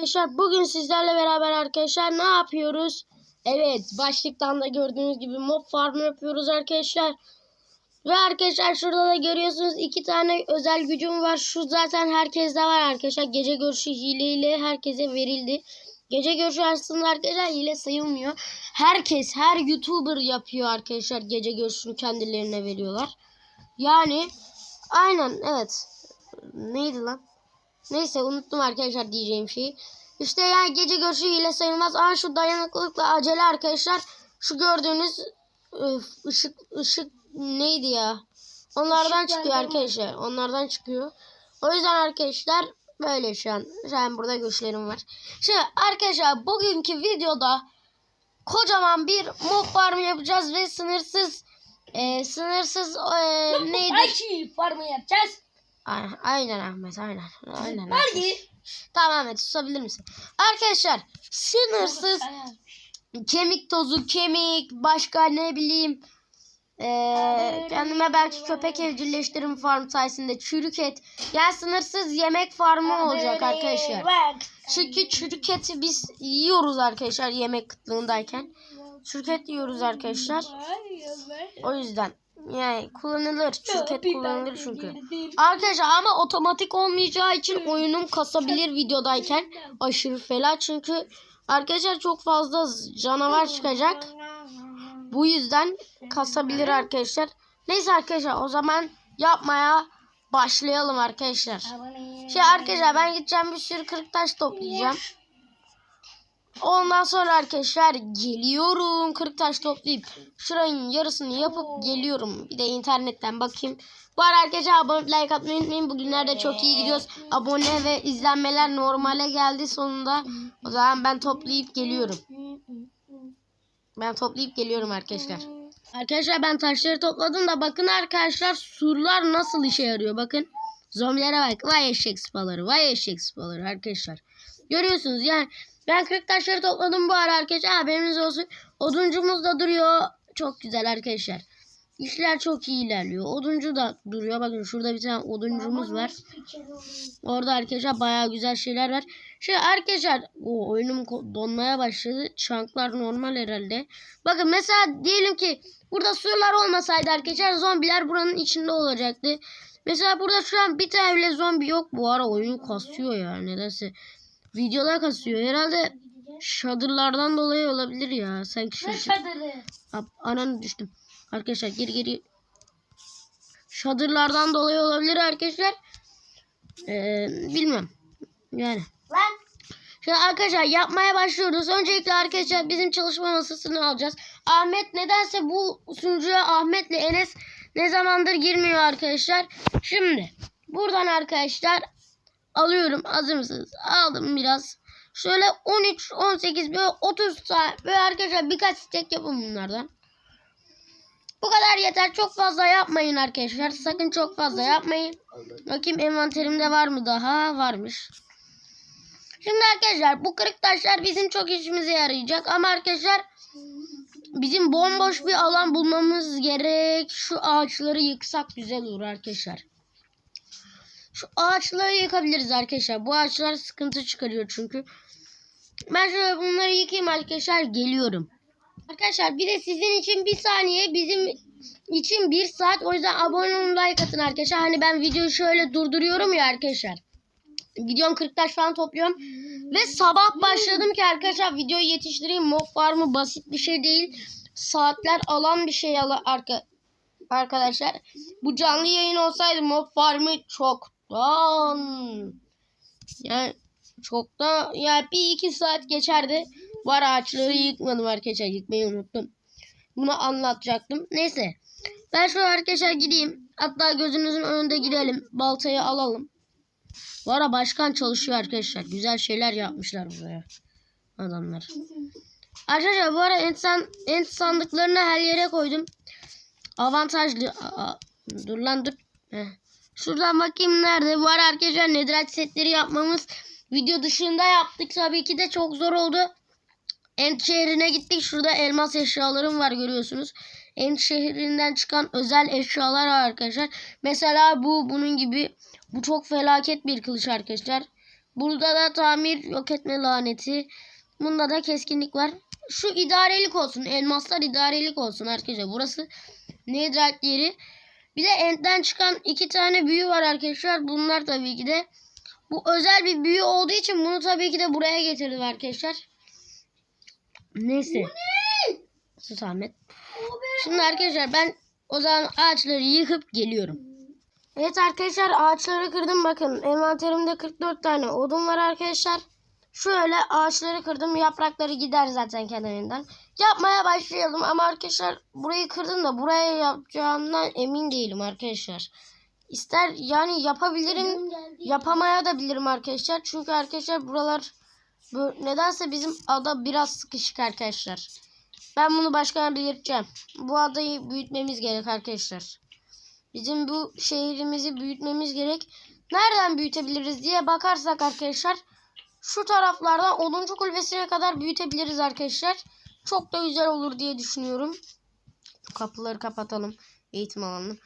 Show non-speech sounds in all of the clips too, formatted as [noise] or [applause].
Arkadaşlar bugün sizlerle beraber arkadaşlar ne yapıyoruz? Evet başlıktan da gördüğünüz gibi mob farmı yapıyoruz arkadaşlar. Ve arkadaşlar şurada da görüyorsunuz iki tane özel gücüm var. Şu zaten herkeste var arkadaşlar. Gece görüşü hileyle herkese verildi. Gece görüşü aslında arkadaşlar hile sayılmıyor. Herkes her YouTuber yapıyor arkadaşlar. Gece görüşünü kendilerine veriyorlar. Yani aynen evet. Neydi lan? Neyse unuttum arkadaşlar diyeceğim şeyi. İşte yani gece görüşü hile sayılmaz. Ama şu dayanıklılıkla acele arkadaşlar. Şu gördüğünüz ışık ışık neydi ya? Onlardan çıkıyor arkadaşlar. Onlardan çıkıyor. O yüzden arkadaşlar böyle şu an. Şu an burada güçlerim var. Şimdi arkadaşlar bugünkü videoda kocaman bir mob farmı yapacağız ve sınırsız e, sınırsız e, neydi? Belki farmı yapacağız. Aynen, aynen Ahmet aynen. Aynen. Belki. Tamam Ahmet susabilir misin? Arkadaşlar sınırsız kemik tozu, kemik, başka ne bileyim eee, kendime belki köpek evcilleştirim farm sayesinde çürük et. Yani sınırsız yemek farmı olacak arkadaşlar. Çünkü çürük eti biz yiyoruz arkadaşlar yemek kıtlığındayken. Çürük et yiyoruz arkadaşlar. O yüzden yani kullanılır. Çürük et kullanılır çünkü. Arkadaşlar ama otomatik olmayacağı için oyunum kasabilir videodayken. Aşırı fela çünkü arkadaşlar çok fazla canavar çıkacak. Bu yüzden kasabilir arkadaşlar. Neyse arkadaşlar o zaman yapmaya başlayalım arkadaşlar. Şey arkadaşlar ben gideceğim bir sürü kırık taş toplayacağım. Ondan sonra arkadaşlar geliyorum. Kırık taş toplayıp şuranın yarısını yapıp geliyorum. Bir de internetten bakayım. Bu arada arkadaşlar abone like atmayı unutmayın. Bugünlerde çok iyi gidiyoruz. Abone ve izlenmeler normale geldi sonunda. O zaman ben toplayıp geliyorum. Ben toplayıp geliyorum arkadaşlar. Arkadaşlar ben taşları topladım da bakın arkadaşlar surlar nasıl işe yarıyor bakın. Zombilere bak. Vay eşek sıpaları. Vay eşek sıpaları arkadaşlar. Görüyorsunuz yani ben kırık taşları topladım bu ara arkadaşlar. Haberiniz olsun. Oduncumuz da duruyor. Çok güzel arkadaşlar. İşler çok iyi ilerliyor. Oduncu da duruyor. Bakın şurada bir tane oduncumuz var. Orada arkadaşlar bayağı güzel şeyler var. Şey arkadaşlar o oyunum donmaya başladı. Çanklar normal herhalde. Bakın mesela diyelim ki burada surlar olmasaydı arkadaşlar zombiler buranın içinde olacaktı. Mesela burada şu an bir tane bile zombi yok. Bu ara oyun kasıyor ya nedense. Videolar kasıyor. Herhalde şadırlardan dolayı olabilir ya. Sanki şu... Ne çadırı? Ab- Ananı düştüm. Arkadaşlar geri geri. Şadırlardan dolayı olabilir arkadaşlar. Ee, bilmem. Yani. Lan. Şimdi arkadaşlar yapmaya başlıyoruz. Öncelikle arkadaşlar bizim çalışma masasını alacağız. Ahmet nedense bu sunucuya Ahmet'le Enes ne zamandır girmiyor arkadaşlar. Şimdi buradan arkadaşlar alıyorum. Hazır mısınız? Aldım biraz. Şöyle 13, 18 böyle 30 tane böyle arkadaşlar birkaç stek yapın bunlardan. Bu kadar yeter. Çok fazla yapmayın arkadaşlar. Sakın çok fazla yapmayın. Bakayım envanterimde var mı daha? Varmış. Şimdi arkadaşlar bu kırık taşlar bizim çok işimize yarayacak. Ama arkadaşlar bizim bomboş bir alan bulmamız gerek. Şu ağaçları yıksak güzel olur arkadaşlar. Şu ağaçları yıkabiliriz arkadaşlar. Bu ağaçlar sıkıntı çıkarıyor çünkü. Ben şöyle bunları yıkayayım arkadaşlar. Geliyorum. Arkadaşlar bir de sizin için bir saniye bizim için bir saat. O yüzden abone olun like atın arkadaşlar. Hani ben videoyu şöyle durduruyorum ya arkadaşlar. Gidiyorum 40 taş falan topluyorum. Ve sabah başladım ki arkadaşlar videoyu yetiştireyim. Mob farmı basit bir şey değil. Saatler alan bir şey arka arkadaşlar. Bu canlı yayın olsaydı mob farmı çoktan yani çoktan yani bir iki saat geçerdi. Var ağaçları yıkmadım arkadaşlar. Yıkmayı unuttum. Bunu anlatacaktım. Neyse. Ben şu arkadaşlar gideyim. Hatta gözünüzün önünde gidelim. Baltayı alalım. Bu ara başkan çalışıyor arkadaşlar. Güzel şeyler yapmışlar buraya. Adamlar. Arkadaşlar bu ara ent, san, ent sandıklarını her yere koydum. Avantajlı. Aa, dur lan dur. Heh. Şuradan bakayım nerede. Ara arkadaşlar netherite setleri yapmamız video dışında yaptık. Tabii ki de çok zor oldu. Ent şehrine gittik. Şurada elmas eşyalarım var görüyorsunuz. Ent şehrinden çıkan özel eşyalar var arkadaşlar. Mesela bu bunun gibi bu çok felaket bir kılıç arkadaşlar. Burada da tamir yok etme laneti. Bunda da keskinlik var. Şu idarelik olsun. Elmaslar idarelik olsun arkadaşlar. Burası Netherite yeri. Bir de End'den çıkan iki tane büyü var arkadaşlar. Bunlar tabii ki de bu özel bir büyü olduğu için bunu tabii ki de buraya getirdim arkadaşlar. Neyse. Sus Ahmet. Şimdi arkadaşlar ben o zaman ağaçları yıkıp geliyorum. Evet arkadaşlar ağaçları kırdım bakın. Envanterimde 44 tane odun var arkadaşlar. Şöyle ağaçları kırdım. Yaprakları gider zaten kenarından. Yapmaya başlayalım ama arkadaşlar burayı kırdım da buraya yapacağımdan emin değilim arkadaşlar. İster yani yapabilirim yapamaya da bilirim arkadaşlar. Çünkü arkadaşlar buralar bu, nedense bizim ada biraz sıkışık arkadaşlar. Ben bunu başkana belirteceğim. Bu adayı büyütmemiz gerek arkadaşlar. Bizim bu şehrimizi büyütmemiz gerek. Nereden büyütebiliriz diye bakarsak arkadaşlar şu taraflardan 10. kulübesine kadar büyütebiliriz arkadaşlar. Çok da güzel olur diye düşünüyorum. Kapıları kapatalım. Eğitim alanını.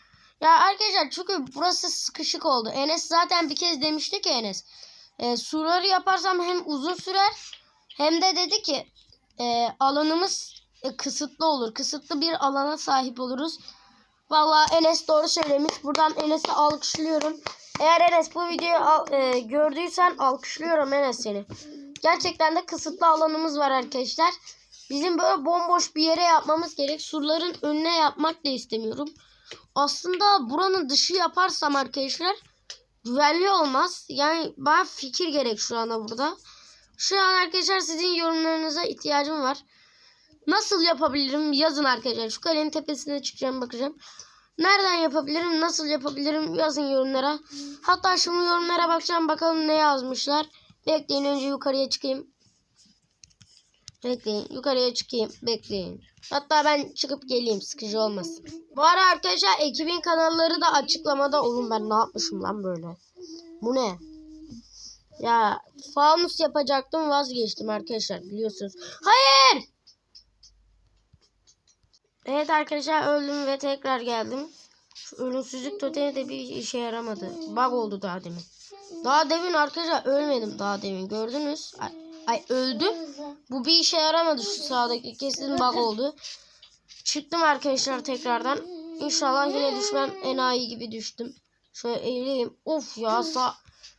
Ya arkadaşlar çünkü burası sıkışık oldu. Enes zaten bir kez demişti ki Enes. E, surları yaparsam hem uzun sürer hem de dedi ki e, alanımız e, kısıtlı olur. Kısıtlı bir alana sahip oluruz. Vallahi Enes doğru söylemiş. Buradan Enes'i alkışlıyorum. Eğer Enes bu videoyu al- e, gördüysen alkışlıyorum Enes seni. Gerçekten de kısıtlı alanımız var arkadaşlar. Bizim böyle bomboş bir yere yapmamız gerek. Surların önüne yapmak da istemiyorum. Aslında buranın dışı yaparsam arkadaşlar güvenli olmaz. Yani bana fikir gerek şu anda burada. Şu an arkadaşlar sizin yorumlarınıza ihtiyacım var. Nasıl yapabilirim yazın arkadaşlar. Şu kalenin tepesine çıkacağım bakacağım. Nereden yapabilirim nasıl yapabilirim yazın yorumlara. Hatta şimdi yorumlara bakacağım bakalım ne yazmışlar. Bekleyin önce yukarıya çıkayım. Bekleyin yukarıya çıkayım bekleyin. Hatta ben çıkıp geleyim sıkıcı olmasın. Bu ara arkadaşlar ekibin kanalları da açıklamada olun ben ne yapmışım lan böyle. Bu ne? Ya fanus yapacaktım vazgeçtim arkadaşlar biliyorsunuz. Hayır! Evet arkadaşlar öldüm ve tekrar geldim. Şu ölümsüzlük totemi de bir işe yaramadı. Bug oldu daha demin. Daha demin arkadaşlar ölmedim daha demin gördünüz. Ay, ay öldüm. Bu bir işe yaramadı şu sağdaki kesin bug oldu. Çıktım arkadaşlar tekrardan. İnşallah yine düşmem enayi gibi düştüm. Şöyle eğileyim. Of ya sağ...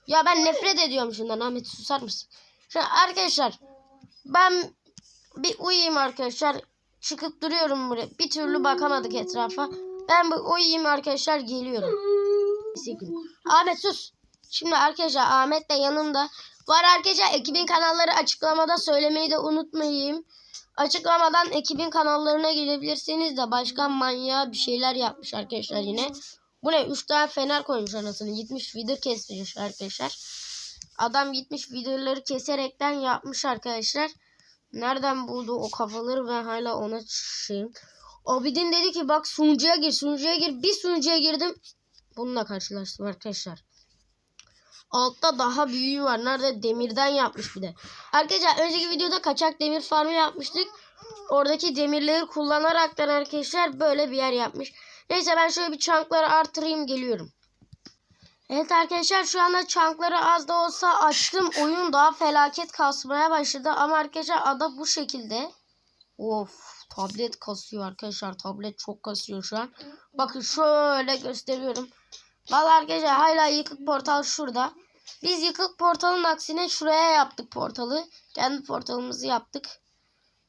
Ya ben nefret ediyorum şundan Ahmet susar mısın? Şimdi arkadaşlar ben bir uyuyayım arkadaşlar. Çıkıp duruyorum buraya. Bir türlü bakamadık etrafa. Ben bir uyuyayım arkadaşlar geliyorum. Ahmet sus. Şimdi arkadaşlar Ahmet de yanımda. Var arkadaşlar ekibin kanalları açıklamada söylemeyi de unutmayayım. Açıklamadan ekibin kanallarına gidebilirsiniz de başkan manyağı bir şeyler yapmış arkadaşlar yine. Bu ne? 3 tane fener koymuş anasını. Gitmiş vidir kesmiş arkadaşlar. Adam gitmiş vidirleri keserekten yapmış arkadaşlar. Nereden buldu o kafaları ben hala ona şeyim. Abidin dedi ki bak sunucuya gir sunucuya gir. Bir sunucuya girdim. Bununla karşılaştım arkadaşlar. Altta daha büyüğü var. Nerede? Demirden yapmış bir de. Arkadaşlar önceki videoda kaçak demir farmı yapmıştık. Oradaki demirleri kullanaraktan arkadaşlar böyle bir yer yapmış. Neyse ben şöyle bir çankları artırayım geliyorum. Evet arkadaşlar şu anda çankları az da olsa açtım. Oyun daha felaket kasmaya başladı. Ama arkadaşlar ada bu şekilde. Of tablet kasıyor arkadaşlar. Tablet çok kasıyor şu an. Bakın şöyle gösteriyorum. Vallahi arkadaşlar hala yıkık portal şurada. Biz yıkık portalın aksine şuraya yaptık portalı. Kendi portalımızı yaptık.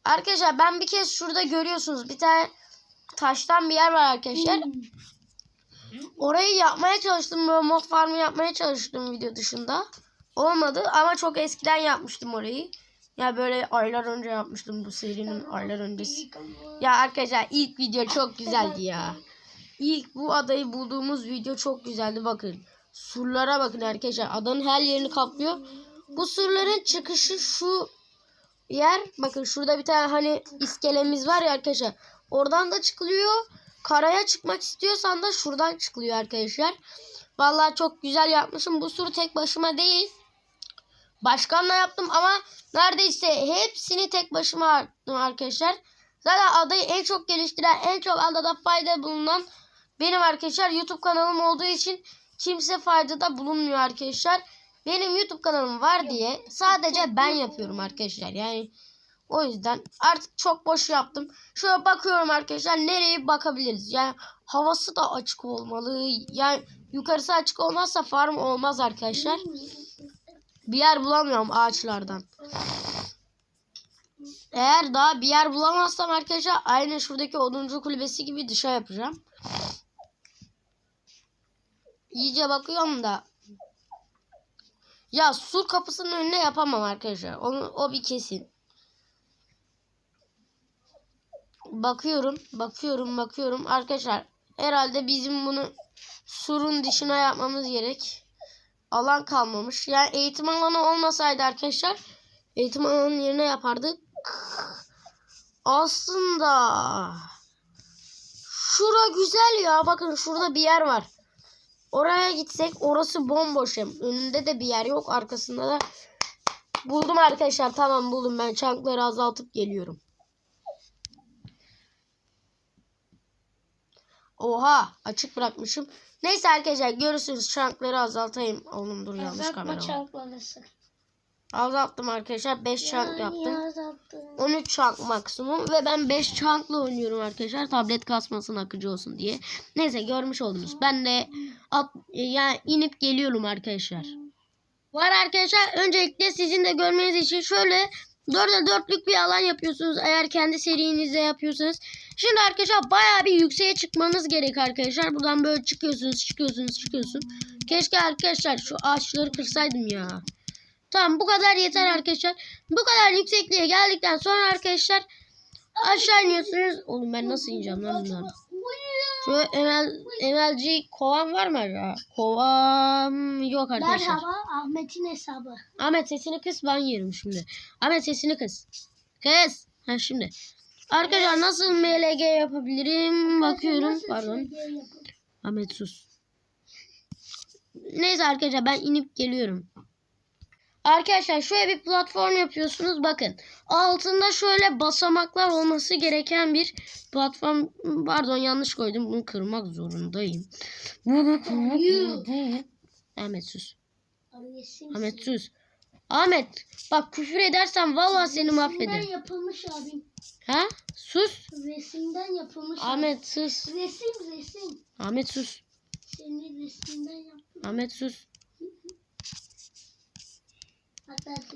Arkadaşlar ben bir kez şurada görüyorsunuz. Bir tane taştan bir yer var arkadaşlar. Orayı yapmaya çalıştım. Böyle mod farmı yapmaya çalıştım video dışında. Olmadı ama çok eskiden yapmıştım orayı. Ya böyle aylar önce yapmıştım bu serinin aylar öncesi. Ya arkadaşlar ilk video çok güzeldi ya. İlk bu adayı bulduğumuz video çok güzeldi bakın. Surlara bakın arkadaşlar. Adanın her yerini kaplıyor. Bu surların çıkışı şu yer. Bakın şurada bir tane hani iskelemiz var ya arkadaşlar. Oradan da çıkılıyor. Karaya çıkmak istiyorsan da şuradan çıkılıyor arkadaşlar. Vallahi çok güzel yapmışım. Bu suru tek başıma değil. Başkanla yaptım ama neredeyse hepsini tek başıma yaptım arkadaşlar. Zaten adayı en çok geliştiren, en çok adada fayda bulunan benim arkadaşlar. YouTube kanalım olduğu için kimse faydada bulunmuyor arkadaşlar. benim YouTube kanalım var diye sadece ben yapıyorum arkadaşlar. Yani o yüzden artık çok boş yaptım. Şöyle bakıyorum arkadaşlar nereye bakabiliriz. Yani havası da açık olmalı. Yani yukarısı açık olmazsa farm olmaz arkadaşlar. Bir yer bulamıyorum ağaçlardan. Eğer daha bir yer bulamazsam arkadaşlar aynı şuradaki oduncu kulübesi gibi dışa yapacağım. İyice bakıyorum da. Ya sur kapısının önüne yapamam arkadaşlar. Onu, o bir kesin. Bakıyorum, bakıyorum, bakıyorum. Arkadaşlar herhalde bizim bunu surun dışına yapmamız gerek. Alan kalmamış. Yani eğitim alanı olmasaydı arkadaşlar eğitim alanının yerine yapardık. Aslında şura güzel ya. Bakın şurada bir yer var. Oraya gitsek orası bomboş hem. Önünde de bir yer yok. Arkasında da buldum arkadaşlar. Tamam buldum. Ben çankları azaltıp geliyorum. Oha açık bırakmışım. Neyse arkadaşlar görürsünüz çankları azaltayım. Oğlum dur yanlış Azaltma kamera çanklarısı. Azalttım arkadaşlar. 5 çank yaptım. azalttın? 13 çank maksimum ve ben 5 çankla oynuyorum arkadaşlar. Tablet kasmasın akıcı olsun diye. Neyse görmüş oldunuz. Ben de at, yani inip geliyorum arkadaşlar. Var arkadaşlar öncelikle sizin de görmeniz için şöyle 4'e 4'lük bir alan yapıyorsunuz. Eğer kendi serinizde yapıyorsanız. Şimdi arkadaşlar bayağı bir yükseğe çıkmanız gerek arkadaşlar. Buradan böyle çıkıyorsunuz çıkıyorsunuz çıkıyorsun. Keşke arkadaşlar şu ağaçları kırsaydım ya. Tamam bu kadar yeter arkadaşlar. Bu kadar yüksekliğe geldikten sonra arkadaşlar aşağı iniyorsunuz. Oğlum ben nasıl ineceğim lan bundan? Şöyle emel, emelci kovan var mı acaba? Kovam yok arkadaşlar. Merhaba Ahmet'in hesabı. Ahmet sesini kıs ben yerim şimdi. Ahmet sesini kıs. Kıs. Ha şimdi. Arkadaşlar nasıl MLG yapabilirim? Bakıyorum. Pardon. Ahmet sus. Neyse arkadaşlar ben inip geliyorum. Arkadaşlar şöyle bir platform yapıyorsunuz bakın. Altında şöyle basamaklar olması gereken bir platform. Pardon yanlış koydum. Bunu kırmak zorundayım. Ahmet sus. Ahmet sus. Ahmet bak küfür edersen vallahi seni mahvederim. Resimden yapılmış abim. Ha? Sus. Resimden yapılmış Ahmet sus. abim. Resim resim. Ahmet sus. Senin resimden yaptım. Ahmet sus.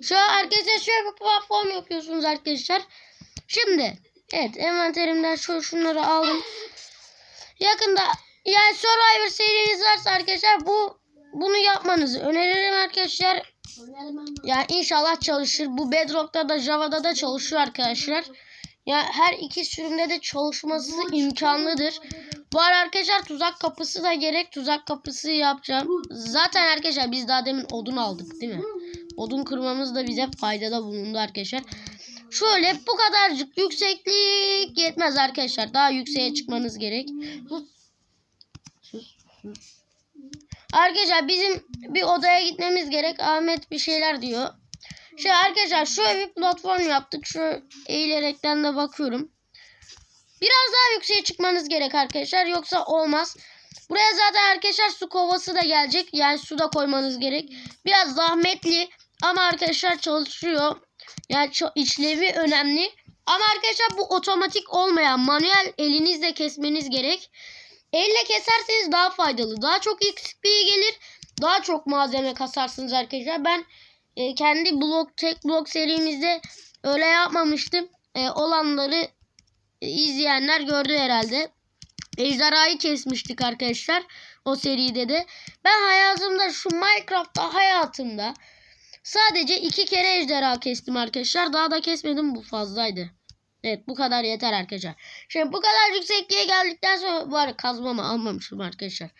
Şu arkadaşlar şöyle bir platform yapıyorsunuz arkadaşlar. Şimdi evet envanterimden şu şunları aldım. Yakında yani Survivor seriniz varsa arkadaşlar bu bunu yapmanızı öneririm arkadaşlar. Yani inşallah çalışır. Bu Bedrock'ta da Java'da da çalışıyor arkadaşlar. Ya her iki sürümde de çalışması imkanlıdır. Ara arkadaşlar tuzak kapısı da gerek. Tuzak kapısı yapacağım. Zaten arkadaşlar biz daha demin odun aldık değil mi? Odun kırmamız da bize faydada bulundu arkadaşlar. Şöyle bu kadarcık yükseklik yetmez arkadaşlar. Daha yükseğe çıkmanız gerek. Arkadaşlar bizim bir odaya gitmemiz gerek. Ahmet bir şeyler diyor. Şey arkadaşlar şöyle bir platform yaptık. Şu eğilerekten de bakıyorum. Biraz daha yükseğe çıkmanız gerek arkadaşlar. Yoksa olmaz. Buraya zaten arkadaşlar su kovası da gelecek. Yani su da koymanız gerek. Biraz zahmetli ama arkadaşlar çalışıyor. Yani işlevi önemli. Ama arkadaşlar bu otomatik olmayan manuel elinizle kesmeniz gerek. Elle keserseniz daha faydalı. Daha çok XP gelir. Daha çok malzeme kasarsınız arkadaşlar. Ben e, kendi blok tek blok serimizde öyle yapmamıştım. E, olanları e, izleyenler gördü herhalde. Ejderhayı kesmiştik arkadaşlar. O seride de. Ben hayatımda şu Minecraft'ta hayatımda sadece iki kere ejderha kestim arkadaşlar. Daha da kesmedim bu fazlaydı. Evet bu kadar yeter arkadaşlar. Şimdi bu kadar yüksekliğe geldikten sonra arada kazmamı almamışım arkadaşlar.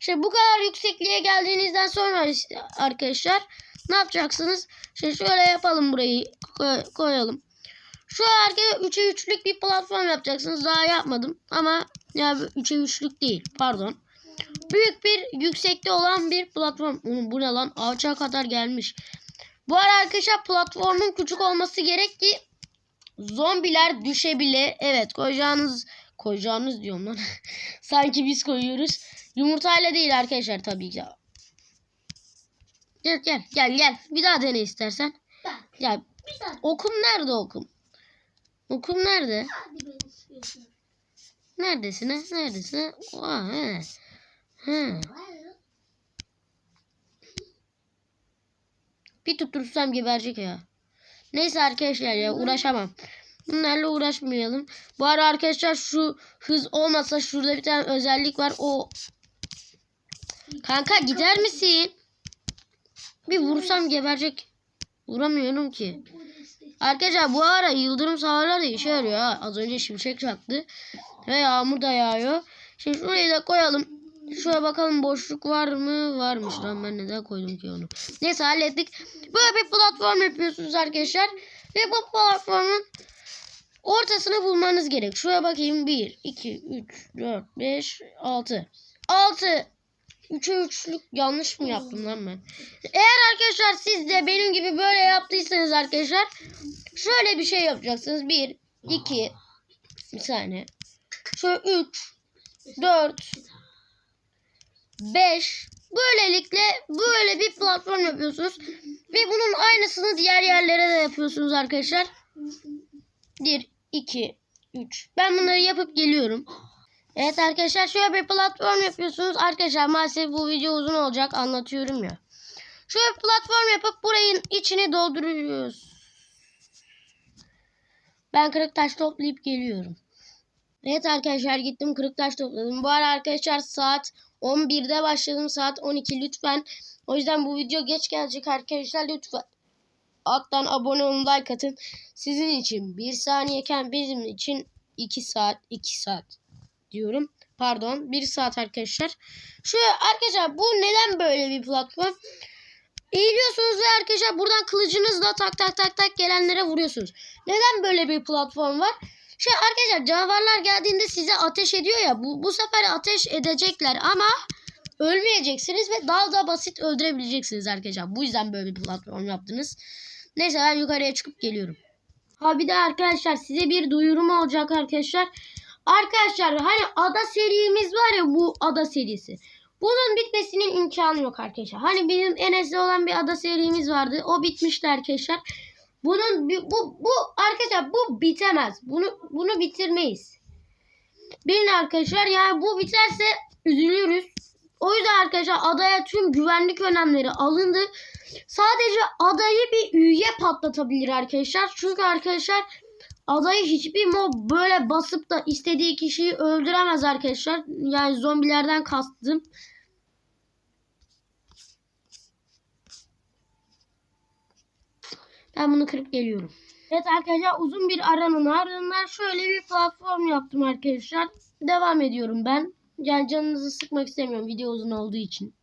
Şimdi bu kadar yüksekliğe geldiğinizden sonra işte arkadaşlar ne yapacaksınız? Şimdi şöyle yapalım burayı koy- koyalım. Şu arkaya 3'e 3'lük bir platform yapacaksınız. Daha yapmadım ama yani 3'e 3'lük değil pardon. Büyük bir yüksekte olan bir platform. Bu ne lan? Ağaca kadar gelmiş. Bu ara arkadaşlar platformun küçük olması gerek ki zombiler düşebilir. Evet koyacağınız koyacağınız diyorum lan. [laughs] Sanki biz koyuyoruz. Yumurtayla değil arkadaşlar tabii ki. Gel gel gel gel. Bir daha dene istersen. Bak Gel. Okum nerede okum? Okum nerede? Neredesin? Neredesin ha? Aa, he. He. Bir tuttursam geberecek ya. Neyse arkadaşlar ya uğraşamam. Bunlarla uğraşmayalım. Bu ara arkadaşlar şu hız olmasa şurada bir tane özellik var. O Kanka gider misin? Bir vursam geberecek. Vuramıyorum ki. Arkadaşlar bu ara yıldırım savarlar da işe yarıyor ha. Az önce şimşek çaktı. Ve yağmur da yağıyor. Şimdi şurayı da koyalım. Şuraya bakalım boşluk var mı? Varmış lan ben neden koydum ki onu. Neyse hallettik. Böyle bir platform yapıyorsunuz arkadaşlar. Ve bu platformun ortasını bulmanız gerek. Şuraya bakayım. 1, 2, 3, 4, 5, 6. 6. 3'e 3'lük yanlış mı yaptım lan ben? Eğer arkadaşlar siz de benim gibi böyle yaptıysanız arkadaşlar şöyle bir şey yapacaksınız. 1, 2, bir saniye. Şöyle 3, 4, 5. Böylelikle böyle bir platform yapıyorsunuz. Ve bunun aynısını diğer yerlere de yapıyorsunuz arkadaşlar. 1, 2, 3. Ben bunları yapıp geliyorum. Evet arkadaşlar şöyle bir platform yapıyorsunuz. Arkadaşlar maalesef bu video uzun olacak anlatıyorum ya. Şöyle bir platform yapıp burayın içini dolduruyoruz. Ben kırık taş toplayıp geliyorum. Evet arkadaşlar gittim kırık taş topladım. Bu ara arkadaşlar saat 11'de başladım. Saat 12 lütfen. O yüzden bu video geç gelecek arkadaşlar lütfen. Alttan abone olun like atın. Sizin için 1 saniyeken bizim için 2 saat 2 saat diyorum. Pardon 1 saat arkadaşlar. Şu arkadaşlar bu neden böyle bir platform? Eğiliyorsunuz ve arkadaşlar buradan kılıcınızla tak tak tak tak gelenlere vuruyorsunuz. Neden böyle bir platform var? Şey arkadaşlar canavarlar geldiğinde size ateş ediyor ya bu, bu sefer ateş edecekler ama ölmeyeceksiniz ve daha da basit öldürebileceksiniz arkadaşlar. Bu yüzden böyle bir platform yaptınız. Neyse ben yukarıya çıkıp geliyorum. Ha bir de arkadaşlar size bir duyurum olacak arkadaşlar. Arkadaşlar hani ada serimiz var ya bu ada serisi. Bunun bitmesinin imkanı yok arkadaşlar. Hani bizim Enes'le olan bir ada serimiz vardı. O bitmişti arkadaşlar. Bunun bu bu, arkadaşlar bu bitemez. Bunu bunu bitirmeyiz. Bilin arkadaşlar yani bu biterse üzülürüz. O yüzden arkadaşlar adaya tüm güvenlik önlemleri alındı. Sadece adayı bir üye patlatabilir arkadaşlar. Çünkü arkadaşlar adayı hiçbir mob böyle basıp da istediği kişiyi öldüremez arkadaşlar. Yani zombilerden kastım. Ben bunu kırıp geliyorum. Evet arkadaşlar uzun bir aranın ardından şöyle bir platform yaptım arkadaşlar. Devam ediyorum ben. Yani canınızı sıkmak istemiyorum video uzun olduğu için.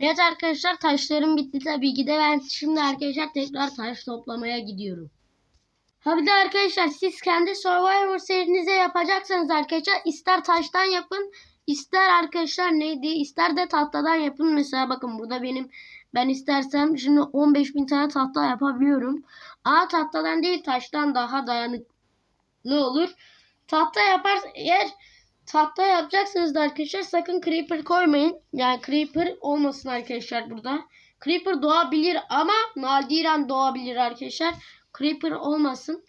Evet arkadaşlar taşlarım bitti tabii ki de ben şimdi arkadaşlar tekrar taş toplamaya gidiyorum. Ha bir de arkadaşlar siz kendi Survivor serinize yapacaksanız arkadaşlar ister taştan yapın ister arkadaşlar neydi ister de tahtadan yapın. Mesela bakın burada benim ben istersem şimdi 15 bin tane tahta yapabiliyorum. Ama tahtadan değil taştan daha dayanıklı olur. Tahta yapar eğer tahta yapacaksınız da arkadaşlar sakın creeper koymayın. Yani creeper olmasın arkadaşlar burada. Creeper doğabilir ama nadiren doğabilir arkadaşlar. Creeper olmasın.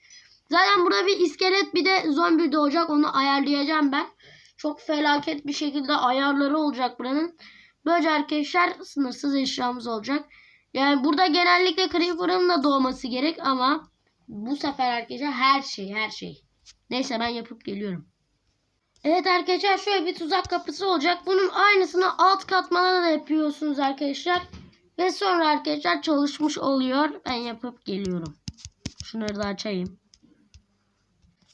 Zaten burada bir iskelet bir de zombi doğacak. Onu ayarlayacağım ben. Çok felaket bir şekilde ayarları olacak buranın. Böylece arkadaşlar sınırsız eşyamız olacak. Yani burada genellikle Creeper'ın da doğması gerek ama bu sefer arkadaşlar her şey her şey. Neyse ben yapıp geliyorum. Evet arkadaşlar şöyle bir tuzak kapısı olacak. Bunun aynısını alt katmana da yapıyorsunuz arkadaşlar. Ve sonra arkadaşlar çalışmış oluyor. Ben yapıp geliyorum. Şunları da açayım.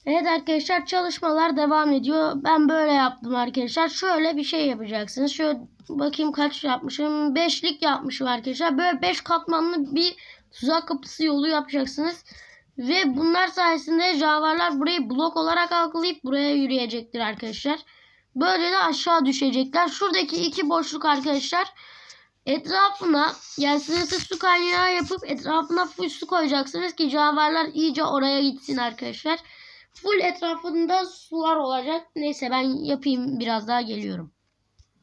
Evet arkadaşlar çalışmalar devam ediyor. Ben böyle yaptım arkadaşlar. Şöyle bir şey yapacaksınız. Şöyle bakayım kaç yapmışım. Beşlik yapmışım arkadaşlar. Böyle beş katmanlı bir tuzak kapısı yolu yapacaksınız. Ve bunlar sayesinde canavarlar burayı blok olarak algılayıp buraya yürüyecektir arkadaşlar. Böyle de aşağı düşecekler. Şuradaki iki boşluk arkadaşlar etrafına yani sınırsız su kaynağı yapıp etrafına full su koyacaksınız ki canavarlar iyice oraya gitsin arkadaşlar. Full etrafında sular olacak. Neyse ben yapayım biraz daha geliyorum.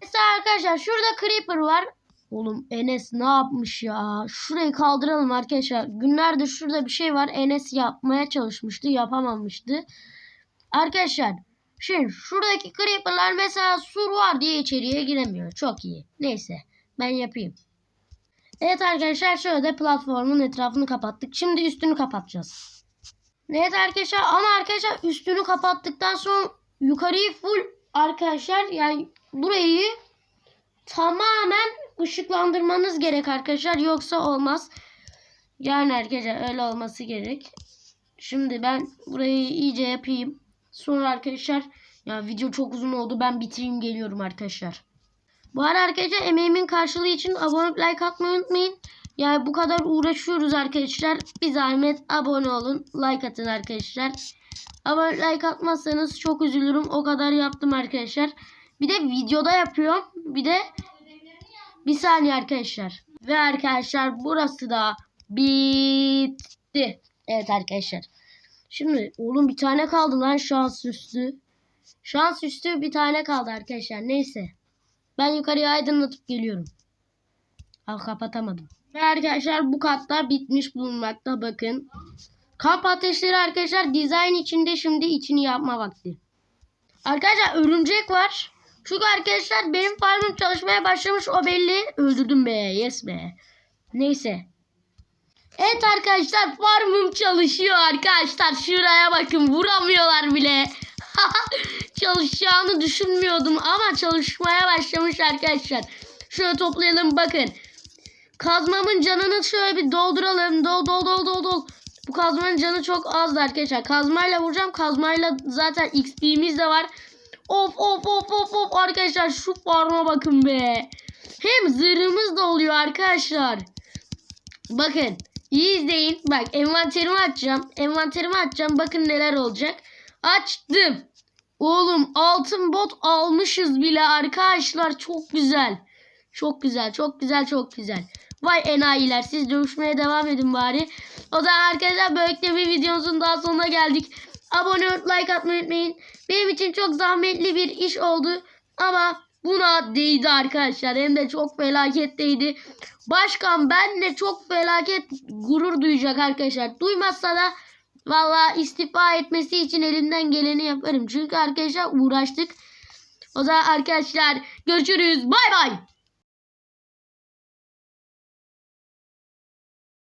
Mesela arkadaşlar şurada creeper var. Oğlum Enes ne yapmış ya? Şurayı kaldıralım arkadaşlar. Günlerdir şurada bir şey var. Enes yapmaya çalışmıştı. Yapamamıştı. Arkadaşlar şimdi şuradaki creeperlar mesela sur var diye içeriye giremiyor. Çok iyi. Neyse ben yapayım. Evet arkadaşlar şöyle de platformun etrafını kapattık. Şimdi üstünü kapatacağız. Evet arkadaşlar ama arkadaşlar üstünü kapattıktan sonra yukarıyı full arkadaşlar yani burayı tamamen ışıklandırmanız gerek arkadaşlar yoksa olmaz. Yani arkadaşlar öyle olması gerek. Şimdi ben burayı iyice yapayım. Sonra arkadaşlar ya video çok uzun oldu ben bitireyim geliyorum arkadaşlar. Bu arada arkadaşlar emeğimin karşılığı için abone olup like atmayı unutmayın. Yani bu kadar uğraşıyoruz arkadaşlar. Bir zahmet abone olun. Like atın arkadaşlar. Abone like atmazsanız çok üzülürüm. O kadar yaptım arkadaşlar. Bir de videoda yapıyorum. Bir de bir saniye arkadaşlar. Ve arkadaşlar burası da bitti. Evet arkadaşlar. Şimdi oğlum bir tane kaldı lan şans üstü. Şans üstü bir tane kaldı arkadaşlar. Neyse. Ben yukarıya aydınlatıp geliyorum. Al kapatamadım. Ve arkadaşlar bu katta bitmiş bulunmakta bakın. Kamp ateşleri arkadaşlar dizayn içinde şimdi içini yapma vakti. Arkadaşlar örümcek var. Çünkü arkadaşlar benim farmım çalışmaya başlamış o belli. Öldürdüm be yes be. Neyse. Evet arkadaşlar farmım çalışıyor arkadaşlar. Şuraya bakın vuramıyorlar bile. [laughs] Çalışacağını düşünmüyordum ama çalışmaya başlamış arkadaşlar. Şöyle toplayalım bakın. Kazmamın canını şöyle bir dolduralım. Dol dol dol dol dol. Bu kazmanın canı çok azdı arkadaşlar. Kazmayla vuracağım. Kazmayla zaten XP'miz de var. Of of of of of arkadaşlar şu farma bakın be. Hem zırhımız da oluyor arkadaşlar. Bakın iyi izleyin. Bak envanterimi açacağım. Envanterimi açacağım. Bakın neler olacak. Açtım. Oğlum altın bot almışız bile arkadaşlar. Çok güzel. Çok güzel. Çok güzel. Çok güzel. Vay enayiler. Siz dövüşmeye devam edin bari. O zaman arkadaşlar böylelikle bir videomuzun daha sonuna geldik. Abone olup like atmayı unutmayın. Benim için çok zahmetli bir iş oldu. Ama buna değdi arkadaşlar. Hem de çok felaket değdi. Başkan benle çok felaket gurur duyacak arkadaşlar. Duymazsa da valla istifa etmesi için elimden geleni yaparım. Çünkü arkadaşlar uğraştık. O zaman arkadaşlar görüşürüz. Bay bay.